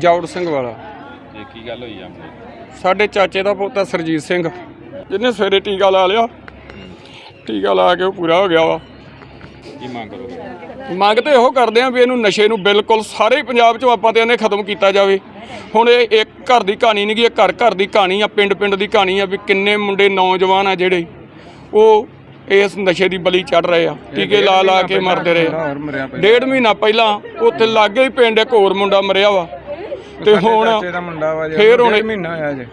ਜੌੜ ਸਿੰਘ ਵਾਲਾ। ਇਹ ਕੀ ਗੱਲ ਹੋਈ ਆਪਣੇ ਸਾਡੇ ਚਾਚੇ ਦਾ ਪੋਤਾ ਸਰਜੀਤ ਸਿੰਘ। ਜਿਹਨੇ ਸਵੇਰੇ ਟੀਕਾ ਲਾ ਲਿਆ। ਟੀਕਾ ਲਾ ਕੇ ਉਹ ਪੂਰਾ ਹੋ ਗਿਆ ਵਾ। ਕੀ ਮੰਗ ਕਰੋਗੇ? ਮੰਗ ਤੇ ਇਹੋ ਕਰਦੇ ਆ ਵੀ ਇਹਨੂੰ ਨਸ਼ੇ ਨੂੰ ਬਿਲਕੁਲ ਸਾਰੇ ਹੀ ਪੰਜਾਬ 'ਚੋਂ ਆਪਾਂ ਤੇ ਇਹਨੇ ਖਤਮ ਕੀਤਾ ਜਾਵੇ। ਹੁਣ ਇਹ ਇੱਕ ਘਰ ਦੀ ਕਹਾਣੀ ਨਹੀਂ ਗੀ ਇਹ ਘਰ ਘਰ ਦੀ ਕਹਾਣੀ ਆ ਪਿੰਡ ਪਿੰਡ ਦੀ ਕਹਾਣੀ ਆ ਵੀ ਕਿੰਨੇ ਮੁੰਡੇ ਨੌਜਵਾਨ ਆ ਜਿਹੜੇ ਉਹ ਇਸ ਨਸ਼ੇ ਦੀ ਬਲੀ ਚੜ ਰਹੇ ਆ। ਟੀਕੇ ਲਾ ਲਾ ਕੇ ਮਰਦੇ ਰਹੇ। ਆ। ਡੇਢ ਮਹੀਨਾ ਪਹਿਲਾਂ ਉੱਥੇ ਲਾਗੇ ਹੀ ਪਿੰਡ ਇੱਕ ਹੋਰ ਮੁੰਡਾ ਮਰਿਆ ਵਾ। ਤੇ ਹੁਣ ਦਾ ਮੁੰਡਾ ਵਾ ਫੇਰ ਹੁਣ ਮਹੀਨਾ ਹੋਇਆ ਜੇ।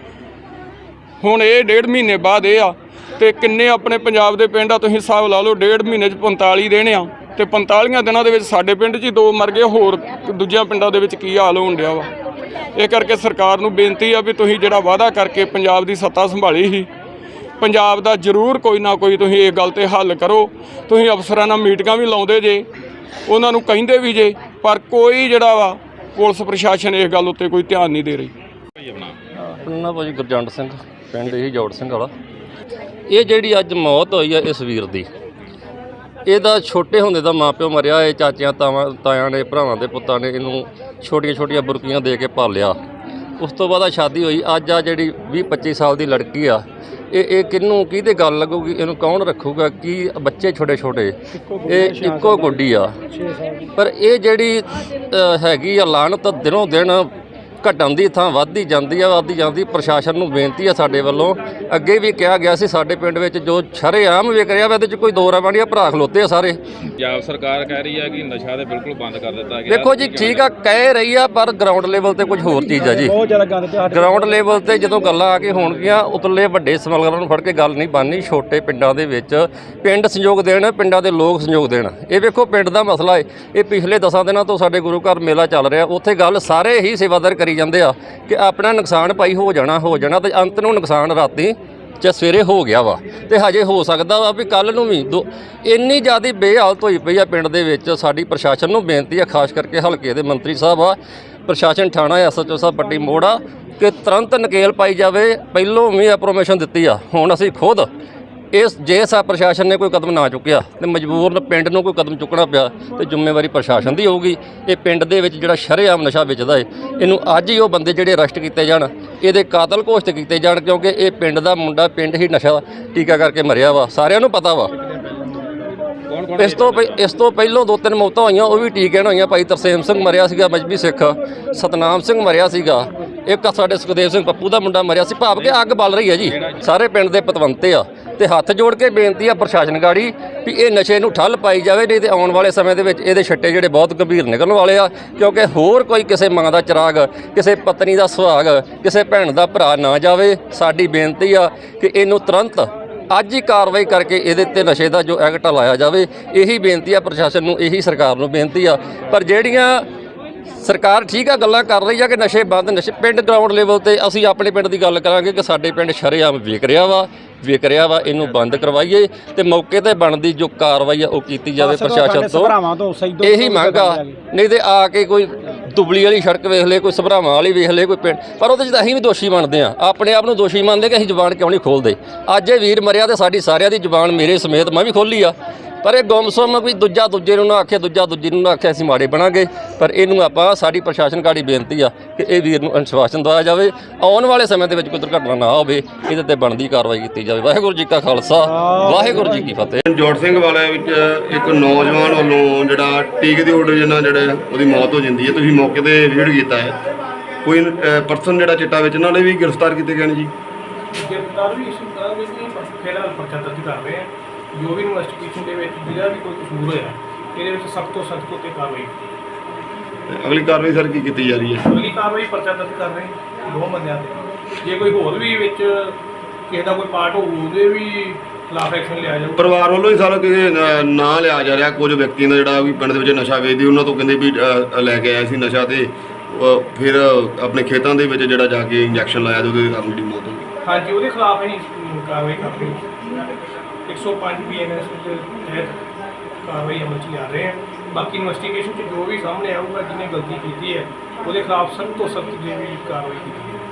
ਹੁਣ ਇਹ ਡੇਢ ਮਹੀਨੇ ਬਾਅਦ ਇਹ ਆ ਤੇ ਕਿੰਨੇ ਆਪਣੇ ਪੰਜਾਬ ਦੇ ਪਿੰਡ ਆ ਤੁਸੀਂ ਹਿਸਾਬ ਲਾ ਲਓ ਡੇਢ ਮਹੀਨੇ 'ਚ 45 ਦਿਨ ਆ ਤੇ 45 ਦਿਨਾਂ ਦੇ ਵਿੱਚ ਸਾਡੇ ਪਿੰਡ 'ਚ ਹੀ ਦੋ ਮਰ ਗਏ ਹੋਰ ਦੂਜਿਆਂ ਪਿੰਡਾਂ ਦੇ ਵਿੱਚ ਕੀ ਹਾਲ ਹੋਣ ਡਿਆ ਵਾ? ਇਹ ਕਰਕੇ ਸਰਕਾਰ ਨੂੰ ਬੇਨਤੀ ਆ ਵੀ ਤੁਸੀਂ ਜਿਹੜਾ ਵਾਅਦਾ ਕਰਕੇ ਪੰਜਾਬ ਦੀ ਸੱਤਾ ਸੰਭਾਲੀ ਸੀ ਪੰਜਾਬ ਦਾ ਜ਼ਰੂਰ ਕੋਈ ਨਾ ਕੋਈ ਤੁਸੀਂ ਇਹ ਗੱਲ ਤੇ ਹੱਲ ਕਰੋ। ਤੁਸੀਂ ਅਫਸਰਾਂ ਨਾਲ ਮੀਟਿੰਗਾਂ ਵੀ ਲਾਉਂਦੇ ਜੇ ਉਹਨਾਂ ਨੂੰ ਕਹਿੰਦੇ ਵੀ ਜੇ ਪਰ ਕੋਈ ਜਿਹੜਾ ਵਾ ਪੁਲਿਸ ਪ੍ਰਸ਼ਾਸਨ ਇਸ ਗੱਲ ਉੱਤੇ ਕੋਈ ਧਿਆਨ ਨਹੀਂ ਦੇ ਰਹੀ। ਭਾਈ ਆਪਣਾ ਆਪਣਾ ਭਾਜੀ ਗੁਰਜੰਟ ਸਿੰਘ, ਪਿੰਡ ਇਹੀ ਜੋੜ ਸਿੰਘ ਵਾਲਾ। ਇਹ ਜਿਹੜੀ ਅੱਜ ਮੌਤ ਹੋਈ ਆ ਇਸ ਵੀਰ ਦੀ, ਇਹਦਾ ਛੋਟੇ ਹੁੰਦੇ ਦਾ ਮਾਪਿਓ ਮਰਿਆ, ਇਹ ਚਾਚਿਆਂ ਤਾਵਾਂ, ਤਾਇਆਂ ਨੇ, ਭਰਾਵਾਂ ਦੇ ਪੁੱਤਾਂ ਨੇ ਇਹਨੂੰ ਛੋਟੀਆਂ ਛੋਟੀਆਂ ਬੁਰਕੀਆਂ ਦੇ ਕੇ ਪਾਲਿਆ। ਉਸ ਤੋਂ ਬਾਅਦ ਆ ਸ਼ਾਦੀ ਹੋਈ, ਅੱਜ ਆ ਜਿਹੜੀ 20 25 ਸਾਲ ਦੀ ਲੜਕੀ ਆ ਇਹ ਇਹ ਕਿਹਨੂੰ ਕਿਹਦੇ ਗੱਲ ਲੱਗੂਗੀ? ਇਹਨੂੰ ਕੌਣ ਰੱਖੂਗਾ? ਕੀ ਬੱਚੇ ਛੋਟੇ ਛੋਟੇ? ਇਹ ਇੱਕੋ ਗੁੱਡੀ ਆ। ਪਰ ਇਹ ਜਿਹੜੀ ਹੈਗੀ ਆ ਲਾਹਨਤ ਦਿਨੋਂ ਦਿਨ ਘਟਣ ਦੀ ਥਾਂ ਵੱਧਦੀ ਜਾਂਦੀ ਆ ਵੱਧਦੀ ਜਾਂਦੀ ਪ੍ਰਸ਼ਾਸਨ ਨੂੰ ਬੇਨਤੀ ਆ ਸਾਡੇ ਵੱਲੋਂ। ਅੱਗੇ ਵੀ ਕਿਹਾ ਗਿਆ ਸੀ ਸਾਡੇ ਪਿੰਡ ਵਿੱਚ ਜੋ ਸ਼ਰੇਆਮ ਵਿਕ ਰਿਹਾ ਵਾ ਇਹਦੇ 'ਚ ਕੋਈ ਦੋ ਰਾਵਾਂ ਨਹੀਂ ਆ ਭਰਾ ਖਲੋਤੇ ਆ ਸਾਰੇ। ਪੰਜਾਬ ਸਰਕਾਰ ਕਹਿ ਰਹੀ ਹੈ ਕਿ ਨਸ਼ਾ ਤੇ ਬਿਲਕੁਲ ਬੰਦ ਕਰ ਦਿੱਤਾ ਗਿਆ। ਦੇਖੋ ਜੀ ਠੀਕ ਆ ਕਹਿ ਰਹੀ ਆ ਪਰ ਗਰਾਊਂਡ ਲੈਵਲ ਤੇ ਕੁਝ ਹੋਰ ਚੀਜ਼ ਆ ਜੀ। ਬਹੁਤ ਜ਼ਿਆਦਾ ਗੰਦ ਪਿਆ ਗਰਾਊਂਡ ਲੈਵਲ ਤੇ ਜਦੋਂ ਗੱਲਾਂ ਆ ਕੇ ਹੋਣਗੀਆਂ ਉਤਲੇ ਵੱਡੇ ਸਮਗਲਰਾਂ ਨੂੰ ਫੜ ਕੇ ਗੱਲ ਨਹੀਂ ਬਣਨੀ ਛੋਟੇ ਪਿੰਡਾਂ ਦੇ ਵਿੱਚ। ਪਿੰਡ ਸੰਯੋਗ ਦੇਣ ਪਿੰਡਾਂ ਦੇ ਲੋਕ ਸੰਯੋਗ ਦੇਣ। ਇਹ ਵੇਖੋ ਪਿੰਡ ਦਾ ਮਸਲਾ ਹੈ ਇਹ ਪਿਛਲੇ 10 ਦਿਨਾਂ ਤੋਂ ਸਾਡੇ ਗੁਰੂ ਘਰ ਮੇਲਾ ਚੱਲ ਰਿਹਾ ਉੱਥੇ ਗੱਲ ਸਾਰੇ ਹੀ ਸੇਵਾਦਾਰ ਕਰੀ ਜਾਂਦੇ ਆ ਕਿ ਆਪਣਾ ਨੁਕਸਾਨ ਭਾਈ ਹੋ ਜਾਣਾ ਹੋ ਜਾਣਾ ਤੇ ਅੰਤ ਨੂੰ ਨੁਕਸਾਨ ਰਾਤੀ ਜਾਂ ਸਵੇਰੇ ਹੋ ਗਿਆ ਵਾ। ਤੇ ਹਜੇ ਹੋ ਸਕਦਾ ਵਾ ਵੀ ਕੱਲ ਨੂੰ ਵੀ ਦੋ- ਇੰਨੀ ਜ਼ਿਆਦੀ ਬੇਹਾਲਤ ਹੋਈ ਪਈ ਆ ਪਿੰਡ ਦੇ ਵਿੱਚ, ਸਾਡੀ ਪ੍ਰਸ਼ਾਸਨ ਨੂੰ ਬੇਨਤੀ ਆ, ਖਾਸ ਕਰਕੇ ਹਲਕੇ ਦੇ ਮੰਤਰੀ ਸਾਹਿਬ ਆ, ਪ੍ਰਸ਼ਾਸਨ ਥਾਣਾ ਐਸਐਚਓ ਸਾਹਿਬ ਪੱਟੀ ਮੋੜਾ ਕਿ ਤੁਰੰਤ ਨਕੇਲ ਪਾਈ ਜਾਵੇ, ਪਹਿਲੋਂ ਵੀ ਅਪਰੋਮੇਸ਼ਨ ਦਿੱਤੀ ਆ। ਹੁਣ ਅਸੀਂ ਖੁਦ ਇਸ ਜੇ ਸਾ ਪ੍ਰਸ਼ਾਸਨ ਨੇ ਕੋਈ ਕਦਮ ਨਾ ਚੁੱਕਿਆ ਤੇ ਮਜਬੂਰਨ ਪਿੰਡ ਨੂੰ ਕੋਈ ਕਦਮ ਚੁੱਕਣਾ ਪਿਆ ਤੇ ਜ਼ਿੰਮੇਵਾਰੀ ਪ੍ਰਸ਼ਾਸਨ ਦੀ ਹੋਊਗੀ। ਇਹ ਪਿੰਡ ਦੇ ਵਿੱਚ ਜਿਹੜਾ ਸ਼ਰੇਆਮ ਨਸ਼ਾ ਵੇਚਦਾ ਏ, ਇਹਨੂੰ ਅੱਜ ਹੀ ਉਹ ਬੰਦੇ ਜਿਹੜੇ ਅਰੈਸਟ ਕੀਤੇ ਜਾਣ, ਇਹਦੇ ਕਾਤਲ ਘੋਸ਼ਿਤ ਕੀਤੇ ਜਾਣ ਕਿਉਂਕਿ ਇਹ ਪਿੰਡ ਦਾ ਮੁੰਡਾ, ਪਿੰਡ ਹੀ ਨਸ਼ਾ ਟੀਕਾ ਕਰਕੇ ਮਰਿਆ ਵਾ। ਸਾਰਿਆਂ ਨੂੰ ਪਤਾ ਵਾ। ਇਸ ਤੋਂ ਪਹਿ- ਇਸ ਤੋਂ ਪਹਿਲਾਂ ਦੋ ਤਿੰਨ ਮੌਤਾਂ ਹੋਈਆਂ, ਉਹ ਵੀ ਟੀਕੇ ਨਾਲ ਹੋਈਆਂ। ਭਾਈ ਤਰਸੇਮ ਸਿੰਘ ਮਰਿਆ ਸੀਗਾ, ਮਜਬੀ ਸਿੱਖ। ਸਤਨਾਮ ਸਿੰਘ ਮਰਿਆ ਸੀਗਾ। ਇੱਕ ਸਾਡੇ ਸੁਖਦੇਵ ਸਿੰਘ ਪੱਪੂ ਦਾ ਮੁੰਡਾ ਮਰਿਆ ਸੀ। ਭਾਵ ਕਿ ਅੱਗ ਬਲ ਰਹੀ ਹੈ ਜੀ। ਸਾਰੇ ਪਿੰਡ ਦੇ ਪਤਵੰਤੇ ਆ। ਤੇ ਹੱਥ ਜੋੜ ਕੇ ਬੇਨਤੀ ਆ ਪ੍ਰਸ਼ਾਸਨ ਗਾੜੀ ਵੀ ਇਹ ਨਸ਼ੇ ਨੂੰ ਠੱਲ ਪਾਈ ਜਾਵੇ, ਨਹੀਂ ਤੇ ਆਉਣ ਵਾਲੇ ਸਮੇਂ ਦੇ ਵਿੱਚ ਇਹਦੇ ਛੱਟੇ ਜਿਹੜੇ ਬਹੁਤ ਗੰਭੀਰ ਨਿਕਲਣ ਵਾਲੇ ਆ, ਕਿਉਂਕਿ ਹੋਰ ਕੋਈ ਕਿਸੇ ਮਾਂ ਦਾ ਚਿਰਾਗ, ਕਿਸੇ ਪਤਨੀ ਦਾ ਸੁਹਾਗ, ਕਿਸੇ ਭੈਣ ਦਾ ਭਰਾ ਨਾ ਜਾਵੇ। ਸਾਡੀ ਬੇਨਤੀ ਆ ਕਿ ਇਹਨੂੰ ਤੁਰੰਤ ਅੱਜ ਹੀ ਕਾਰਵਾਈ ਕਰਕੇ ਇਹਦੇ ਤੇ ਨਸ਼ੇ ਦਾ ਜੋ ਐਕਟ ਲਾਇਆ ਜਾਵੇ, ਇਹੀ ਬੇਨਤੀ ਆ ਪ੍ਰਸ਼ਾਸਨ ਨੂੰ, ਇਹੀ ਸਰਕਾਰ ਨੂੰ ਬੇਨਤੀ ਆ। ਪਰ ਜਿਹੜੀਆਂ ਸਰਕਾਰ ਠੀਕ ਆ ਗੱਲਾਂ ਕਰ ਰਹੀ ਆ ਕਿ ਨਸ਼ੇ ਬੰਦ ਨਸ਼ੇ ਪਿੰਡ ਗਰਾਊਂਡ ਲੈਵਲ ਤੇ ਅਸੀਂ ਆਪਣੇ ਪਿੰਡ ਦੀ ਗੱਲ ਕਰਾਂਗੇ ਕਿ ਸਾਡੇ ਪਿੰਡ ਸ਼ਰੇਆਮ ਵਿਕ ਰਿਹਾ ਵਾ ਵਿਕ ਰਿਹਾ ਵਾ ਇਹਨੂੰ ਬੰਦ ਕਰਵਾਈਏ ਤੇ ਮੌਕੇ ਤੇ ਬਣਦੀ ਜੋ ਕਾਰਵਾਈ ਆ ਉਹ ਕੀਤੀ ਜਾਵੇ ਪ੍ਰਸ਼ਾਸਨ ਤੋਂ। ਇਹੀ ਮੰਗ ਆ ਨਹੀਂ ਤੇ ਆ ਕੇ ਕੋਈ ਦੁਬਲੀ ਵਾਲੀ ਸੜਕ ਵੇਖ ਲੇ ਕੋਈ ਸਭਰਾਵਾਂ ਵਾਲੀ ਵੇਖ ਲੇ ਕੋਈ ਪਿੰਡ ਪਰ ਉਹਦੇ 'ਚ ਤਾਂ ਅਸੀਂ ਵੀ ਦੋਸ਼ੀ ਮੰਨਦੇ ਆ। ਆਪਣੇ ਆਪ ਨੂੰ ਦੋਸ਼ੀ ਮੰਨਦੇ ਕਿ ਅਸੀਂ ਜ਼ੁਬਾਨ ਕਿਉਂ ਨਹੀਂ ਖੋਲਦੇ? ਅੱਜ ਇਹ ਵੀਰ ਮਰਿਆ ਤੇ ਸਾਡੀ ਸਾਰਿਆਂ ਦੀ ਜ਼ੁਬਾਨ ਮੇਰੇ ਸਮੇਤ ਮੈਂ ਵੀ ਖੋਲੀ ਆ। ਪਰ ਇਹ ਗੁੰਮਸੁੰਮ ਵੀ ਦੂਜਾ ਦੂਜੇ ਨੂੰ ਨਾ ਆਖੇ ਦੂਜਾ ਦੂਜੇ ਨੂੰ ਨਾ ਆਖੇ ਅਸੀਂ ਮਾੜੇ ਬਣਾਂਗੇ। ਪਰ ਇਹਨੂੰ ਆਪਾਂ ਸਾਡੀ ਪ੍ਰਸ਼ਾਸਨ ਕਾੜੀ ਬੇਨਤੀ ਆ ਕਿ ਇਹ ਵੀਰ ਨੂੰ ਅਨੁਸ਼ਵਾਸਨ ਦਵਾਇਆ ਜਾਵੇ। ਆਉਣ ਵਾਲੇ ਸਮੇਂ ਦੇ ਵਿੱਚ ਕੋਈ ਦੁਰਘਟਨਾ ਨਾ ਹੋਵੇ ਇਹਦੇ ਤੇ ਬਣਦੀ ਕਾਰਵਾਈ ਕੀਤੀ ਜਾਵੇ। ਵਾਹਿਗੁਰੂ ਜੀ ਕਾ ਖਾਲਸਾ ਵਾਹਿਗੁਰੂ ਜੀ ਕੀ ਫਤਿਹ। ਜੋੜ ਸਿੰਘ ਵਾਲੇ ਵਿੱਚ ਇੱਕ ਨੌਜਵਾਨ ਵੱਲੋਂ ਜਿਹੜਾ ਟੀਕੇ ਦੀ ਆਰਡਰ ਨਾਲ ਜਿਹੜੇ ਉਹਦੀ ਮੌਤ ਹੋ ਜਾਂਦੀ ਹੈ। ਤੁਸੀਂ ਮੌਕੇ ਤੇ ਵਿਜ਼ਿਟ ਕੀਤਾ ਹੈ। ਕੋਈ ਪਰਸਨ ਜਿਹੜਾ ਚਿੱਟਾ ਵੇਚਣ ਵਾਲੇ ਵੀ ਗ੍ਰਿਫਤਾਰ ਕੀਤੇ ਗਏ ਨੇ ਜੀ। ਗ੍ਰਿਫਤਾਰ ਵੀ ਇਸ਼ੂ ਕਰ ਵਿੱਚ ਹੀ ਫਿਲਹਾਲ ਪਰਚਾ ਦਰਜ ਕਰ ਰਹੇ ਆ। ਜੋ ਵੀ ਇਨਵੈਸਟੀਗੇਸ਼ਨ ਦੇ ਵਿੱਚ ਜਿਹੜਾ ਵੀ ਕੋਈ ਕਸੂਰ ਹੋਇਆ ਇਹਦੇ ਵਿੱਚ ਸਖਤ ਤੋਂ ਸਖਤ ਉੱਤੇ ਕਾਰਵਾਈ ਕੀਤੀ ਤੇ ਅਗਲੀ ਕਾਰਵਾਈ ਸਰ ਕੀ ਕੀਤੀ ਜਾ ਰਹੀ ਹੈ? ਅਗਲੀ ਕਾਰਵਾਈ ਪਰਚਾ ਦਰਜ ਕਰ ਰਹੇ ਹਾਂ ਦੋ ਬੰਦਿਆਂ ਤੇ। ਜੇ ਕੋਈ ਹੋਰ ਵੀ ਵਿੱਚ ਕਿਸੇ ਦਾ ਕੋਈ ਪਾਰਟ ਹੋਊ ਉਹਦੇ ਵੀ ਖਿਲਾਫ ਐਕਸ਼ਨ ਲਿਆ ਜਾਊ। ਪਰਿਵਾਰ ਵੱਲੋਂ ਹੀ ਸਾਰਾ ਕਿ ਨਾਂ ਲਿਆ ਜਾ ਰਿਹਾ ਕੁਝ ਵਿਅਕਤੀਆਂ ਦਾ ਜਿਹੜਾ ਵੀ ਪਿੰਡ ਦੇ ਵਿੱਚ ਨਸ਼ਾ ਵੇਚਦੇ ਉਹਨਾਂ ਤੋਂ ਕਹਿੰਦੇ ਵੀ ਅ, ਲੈ ਕੇ ਆਇਆ ਸੀ ਨਸ਼ਾ ਤੇ ਅ, ਫਿਰ ਆਪਣੇ ਖੇਤਾਂ ਦੇ ਵਿੱਚ ਜਿਹੜਾ ਜਾ ਕੇ ਇੰਜੈਕਸ਼ਨ ਲਾਇਆ ਤੇ ਉਹਦੇ ਕਾਰਨ ਜਿਹੜੀ ਮੌਤ ਹੋ ਗਈ। ਹਾਂਜੀ ਉਹਦੇ ਖਿਲਾਫ ਅਮ, ਕਾਰਵਾਈ ਕਰ ਰਹੇ ਹਾਂ। 105 ਬੀਐਨਐਸ ਦੇ ਤਹਿਤ ਕਾਰਵਾਈ ਅਮਲ 'ਚ ਲਿਆ ਰਹੇ ਹਾਂ ਬਾਕੀ ਇਨਵੈਸਟੀਗੇਸ਼ਨ 'ਚ ਜੋ ਵੀ ਸਾਹਮਣੇ ਆਊਗਾ ਜਿਹਨੇ ਗਲਤੀ ਕੀਤੀ ਹੈ, ਉਹਦੇ ਖਿਲਾਫ ਸਖਤ ਤੋਂ ਸਖਤ ਜਿਹੜੀ ਕਾਰਵਾਈ ਕੀਤੀ ਜਾਊਗੀ